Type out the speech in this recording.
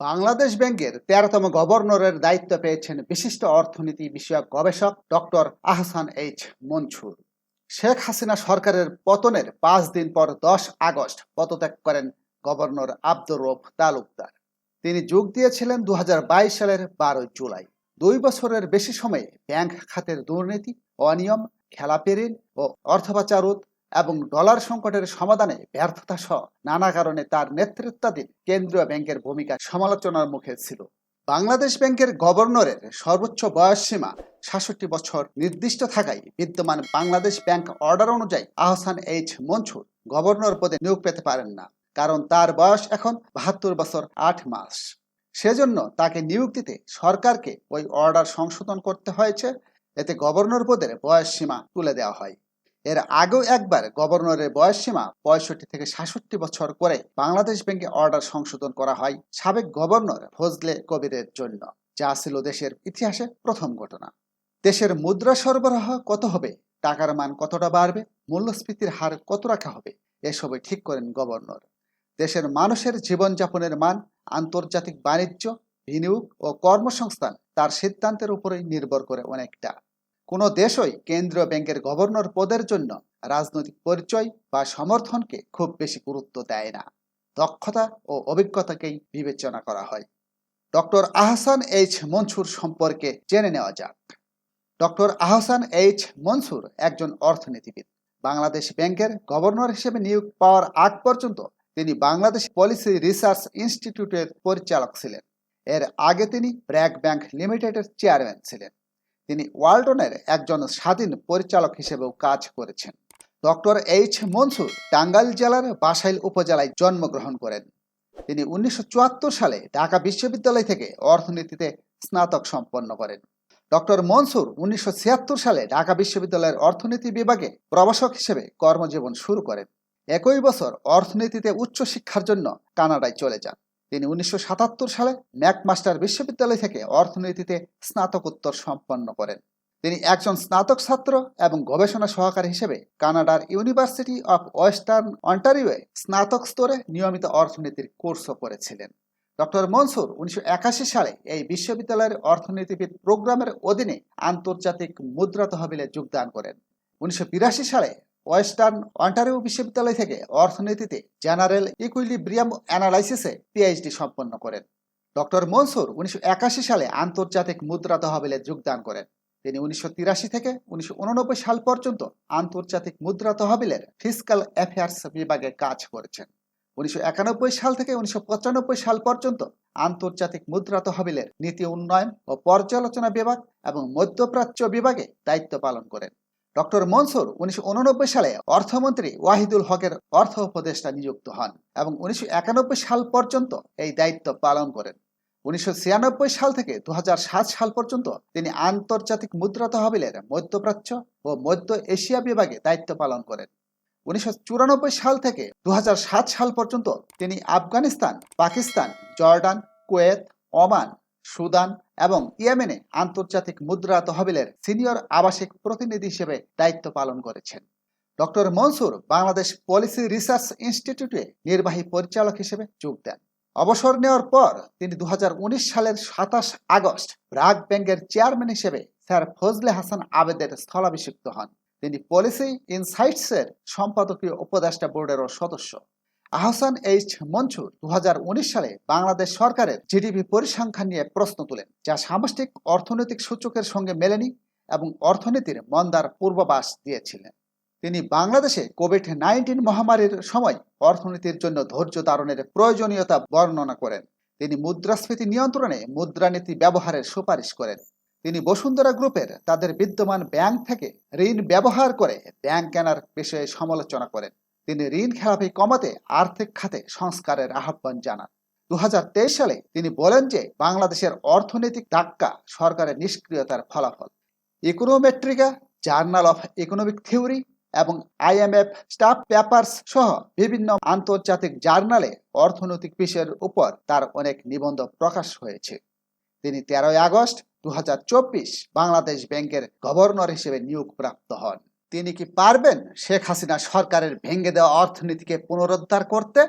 বাংলাদেশ ব্যাংকের তেরোতম গভর্নরের দায়িত্ব পেয়েছেন বিশিষ্ট অর্থনীতি বিষয়ক গবেষক ডক্টর আহসান এইচ মনসুর। শেখ হাসিনা সরকারের পতনের পাঁচ দিন পর দশ আগস্ট পদত্যাগ করেন গভর্নর আব্দুর রৌফ তালুকদার। তিনি যোগ দিয়েছিলেন দু হাজার বাইশ সালের বারোই জুলাই। দুই বছরের বেশি সময়ে ব্যাংক খাতের দুর্নীতি, অনিয়ম খেলাপেরিন ও অর্থ পাচারুত এবং ডলার সংকটের সমাধানে ব্যর্থতা সহ নানা কারণে তার নেতৃত্বাধীন কেন্দ্রীয় ব্যাংকের ভূমিকা সমালোচনার মুখে ছিল। বাংলাদেশ ব্যাংকের গভর্নরের সর্বোচ্চ বয়স সীমা সাতষট্টি বছর নির্দিষ্ট থাকায় বিদ্যমান বাংলাদেশ ব্যাংক অর্ডার অনুযায়ী আহসান এইচ মনসুর গভর্নর পদে নিয়োগ পেতে পারেন না, কারণ তার বয়স এখন বাহাত্তর বছর আট মাস। সেজন্য তাকে নিয়োগ দিতে সরকারকে ওই অর্ডার সংশোধন করতে হয়েছে। এতে গভর্নর পদের বয়স সীমা তুলে দেওয়া হয়। এর আগেও একবার গভর্নরের বয়স সীমা পঁয়ষট্টি থেকে সাতষট্টি বছর করে বাংলাদেশ ব্যাংকে অর্ডার সংশোধন করা হয় সাবেক গভর্নর ফজলে কবিরের জন্য, যা ছিল দেশের ইতিহাসে প্রথম ঘটনা। দেশের মুদ্রা সরবরাহ কত হবে, টাকার মান কতটা বাড়বে, মূল্যস্ফীতির হার কত রাখা হবে এসবই ঠিক করেন গভর্নর। দেশের মানুষের জীবনযাপনের মান, আন্তর্জাতিক বাণিজ্য, বিনিয়োগ ও কর্মসংস্থান তার সিদ্ধান্তের উপরেই নির্ভর করে অনেকটা। কোনো দেশই কেন্দ্রীয় ব্যাংকের গভর্নর পদের জন্য রাজনৈতিক পরিচয় বা সমর্থনকে খুব বেশি গুরুত্ব দেয় না। দক্ষতা ও অভিজ্ঞতাকেই বিবেচনা করা হয়। ডক্টর আহসান এইচ মনসুর সম্পর্কে জেনে নেওয়া যাক। ডক্টর আহসান এইচ মনসুর একজন অর্থনীতিবিদ। বাংলাদেশ ব্যাংকের গভর্নর হিসেবে নিয়োগ পাওয়ার আগ পর্যন্ত তিনি বাংলাদেশ পলিসি রিসার্চ ইনস্টিটিউটের পরিচালক ছিলেন। এর আগে তিনি ব্র্যাক ব্যাংক লিমিটেডের চেয়ারম্যান ছিলেন। তিনি ওয়ালটনের একজন স্বাধীন পরিচালক হিসেবেও কাজ করেছেন। ডক্টর এইচ মনসুর টাঙ্গাইল জেলার বাসাইল উপজেলায় জন্মগ্রহণ করেন। তিনি উনিশশো চুয়াত্তর সালে ঢাকা বিশ্ববিদ্যালয় থেকে অর্থনীতিতে স্নাতক সম্পন্ন করেন। ডক্টর মনসুর উনিশশো ছিয়াত্তর সালে ঢাকা বিশ্ববিদ্যালয়ের অর্থনীতি বিভাগে প্রভাষক হিসেবে কর্মজীবন শুরু করেন। একই বছর অর্থনীতিতে উচ্চশিক্ষার জন্য কানাডায় চলে যান। তিনি উনিশশো সাতাত্তর সালে ম্যাকমাস্টার বিশ্ববিদ্যালয় থেকে অর্থনীতিতে স্নাতকোত্তর সম্পন্ন করেন। তিনি একজন স্নাতক ছাত্র এবং গবেষণা সহকারী হিসেবে কানাডার ইউনিভার্সিটি অফ ওয়েস্টার্ন অন্টারিওয়ে স্নাতক স্তরে নিয়মিত অর্থনীতির কোর্সও করেছিলেন। ডক্টর মনসুর উনিশশো একাশি সালে এই বিশ্ববিদ্যালয়ের অর্থনীতিবিদ প্রোগ্রামের অধীনে আন্তর্জাতিক মুদ্রা তহবিলে যোগদান করেন। উনিশশো বিরাশি সালে ওয়েস্টার্ন অন্টারিও বিশ্ববিদ্যালয় থেকে অর্থনীতিতে জেনারেল ইকুইলিব্রিয়াম অ্যানালাইসিসে পিএইচডি সম্পন্ন করেন। ডক্টর মনসুর উনিশশো সালে আন্তর্জাতিক মুদ্রা তহবিলে যোগদান করেন। তিনি উনিশশো থেকে উনিশশো সাল পর্যন্ত আন্তর্জাতিক মুদ্রা তহবিলের ফিসকাল অ্যাফেয়ার্স বিভাগে কাজ করেছেন। উনিশশো একানব্বই সাল থেকে উনিশশো পঁচানব্বই সাল পর্যন্ত আন্তর্জাতিক মুদ্রা তহবিলের নীতি উন্নয়ন ও পর্যালোচনা বিভাগ এবং মধ্যপ্রাচ্য বিভাগে দায়িত্ব পালন করেন। ডক্টর মনসুর উনিশশো সালে অর্থমন্ত্রী ওয়াহিদুল হকের অর্থ উপদেষ্টা নিযুক্ত হন এবং উনিশশো সাল পর্যন্ত এই দায়িত্ব পালন করেন। উনিশশো সাল থেকে দু সাল পর্যন্ত তিনি আন্তর্জাতিক মুদ্রা তহবিলের মধ্যপ্রাচ্য ও মধ্য এশিয়া বিভাগে দায়িত্ব পালন করেন। উনিশশো চুরানব্বই সাল থেকে দু হাজার সাত সাল পর্যন্ত তিনি Afghanistan, Pakistan, Jordan, Kuwait, Oman, Sudan এবং ইয়েমেনে আন্তর্জাতিক মুদ্রা তহবিলের সিনিয়র আবাসিক প্রতিনিধি হিসেবে দায়িত্ব পালন করেছেন। Doctor Mansur Bangladesh policy research ইনস্টিটিউটে নির্বাহী পরিচালক হিসেবে যোগ দেন। অবসর নেওয়ার পর তিনি দু হাজার উনিশ সালের সাতাশ আগস্ট ব্রাক ব্যাংকের চেয়ারম্যান হিসেবে স্যার ফজলে হাসান আবেদের স্থলাভিষিক্ত হন। তিনি পলিসি ইনসাইটসের সম্পাদকীয় উপদেষ্টা বোর্ডেরও সদস্য। আহসান এইচ মনসুর দু সালে বাংলাদেশ সরকারের জিডিপি পরিসংখ্যান নিয়ে প্রশ্ন তোলেন, যা সামষ্টিক অর্থনৈতিক সূচকের সঙ্গে মেলেনি এবং অর্থনীতির মন্দার পূর্বাভাস দিয়েছিলেন। তিনি বাংলাদেশে কোভিড নাইন্টিন মহামারীর সময় অর্থনীতির জন্য ধৈর্য ধারণের প্রয়োজনীয়তা বর্ণনা করেন। তিনি মুদ্রাস্ফীতি নিয়ন্ত্রণে মুদ্রানীতি ব্যবহারের সুপারিশ করেন। তিনি বসুন্ধরা গ্রুপের তাদের বিদ্যমান ব্যাংক থেকে ঋণ ব্যবহার করে ব্যাংক কেনার বিষয়ে সমালোচনা করেন। তিনি ঋণ খেলাপি কমাতে, আর্থিক খাতে সংস্কারের আহ্বান জানান। দু হাজার তেইশ সালে তিনি বলেন যে, বাংলাদেশের অর্থনৈতিক ধাক্কা সরকারের নিষ্ক্রিয়তার ফলাফল। Econometrica, Journal of Economic Theory এবং আইএমএফ স্টাফ পেপারস সহ বিভিন্ন আন্তর্জাতিক জার্নালে অর্থনৈতিক বিষয়ের উপর তার অনেক নিবন্ধ প্রকাশ হয়েছে। তিনি তেরোই আগস্ট দু হাজার চব্বিশ বাংলাদেশ ব্যাংকের গভর্নর হিসেবে নিয়োগ প্রাপ্ত হন। তিনি কি পারবেন? শেখ হাসিনা সরকারের ভেঙে দেওয়া অর্থনীতিকে পুনরুদ্ধার করতে